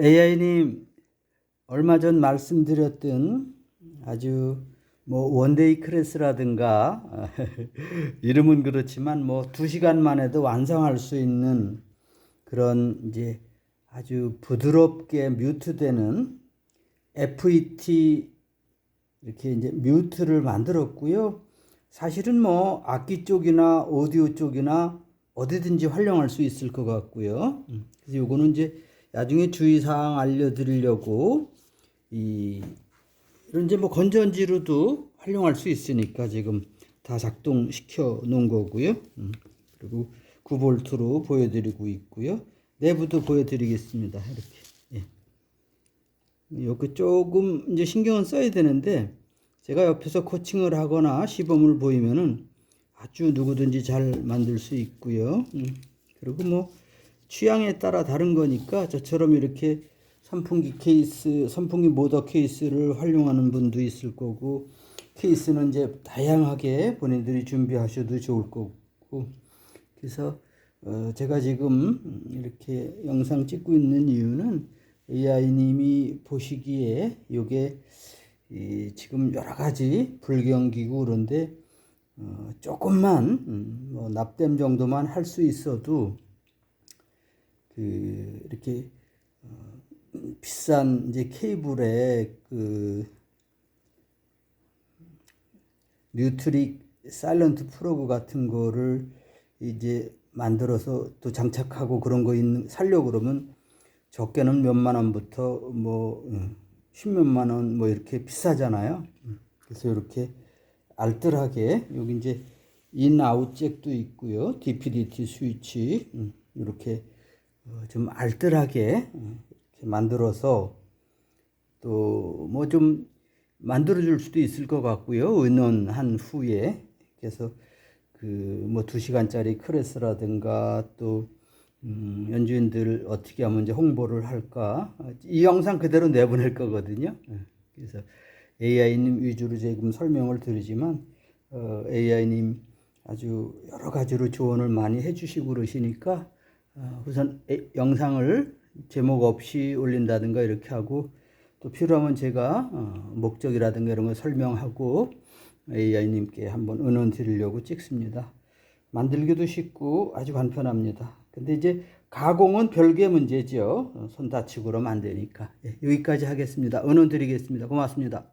AI님 얼마 전 말씀드렸던 아주 뭐 원데이 클래스라든가 이름은 그렇지만 뭐 두 시간만 해도 완성할 수 있는 그런 이제 아주 부드럽게 뮤트되는 FET 이렇게 이제 뮤트를 만들었고요. 사실은 뭐 악기 쪽이나 오디오 쪽이나 어디든지 활용할 수 있을 것 같고요. 음, 그래서 요거는 이제 나중에 주의사항 알려드리려고 이 이제 뭐 건전지로도 활용할 수 있으니까 지금 다 작동시켜 놓은 거고요. 음, 그리고 9볼트로 보여드리고 있고요. 내부도 보여드리겠습니다. 이렇게. 예. 요거 조금 이제 신경은 써야 되는데 제가 옆에서 코칭을 하거나 시범을 보이면은 아주 누구든지 잘 만들 수 있고요. 음, 그리고 뭐 취향에 따라 다른 거니까 저처럼 이렇게 선풍기 케이스, 선풍기 모더 케이스를 활용하는 분도 있을 거고 케이스는 이제 다양하게 본인들이 준비하셔도 좋을 거고. 그래서 어 제가 지금 이렇게 영상 찍고 있는 이유는 AI님이 보시기에 요게 이 지금 여러 가지 불경기구 그런데 어 조금만 음, 뭐 납땜 정도만 할 수 있어도 그 이렇게 어 비싼 이제 케이블에 그 뉴트릭 사일런트 프로그 같은 거를 이제 만들어서 또 장착하고 그런 거 있는 살려 그러면 적게는 몇만 원부터 뭐 음, 십몇만 원 뭐 이렇게 비싸잖아요. 음, 그래서 이렇게 알뜰하게 여기 이제 인 아웃 잭도 있고요. DPDT 스위치 음, 이렇게 어, 좀 알뜰하게 만들어서 또 뭐 좀 만들어 줄 수도 있을 것 같고요. 의논한 후에 그래서 그 뭐 두 시간짜리 클래스라든가 또 음, 연주인들 어떻게 하면 이제 홍보를 할까 이 영상 그대로 내보낼 거거든요. 예, 그래서 AI님 위주로 지금 설명을 드리지만 어, AI님 아주 여러 가지로 조언을 많이 해주시고 그러시니까 어, 우선 에, 영상을 제목 없이 올린다든가 이렇게 하고 또 필요하면 제가 어, 목적이라든가 이런 거 설명하고 AI님께 한번 은원 드리려고 찍습니다. 만들기도 쉽고 아주 간편합니다. 근데 이제 가공은 별개의 문제죠. 어, 손 다치고 그러면 안 되니까. 예, 여기까지 하겠습니다. 은원 드리겠습니다. 고맙습니다.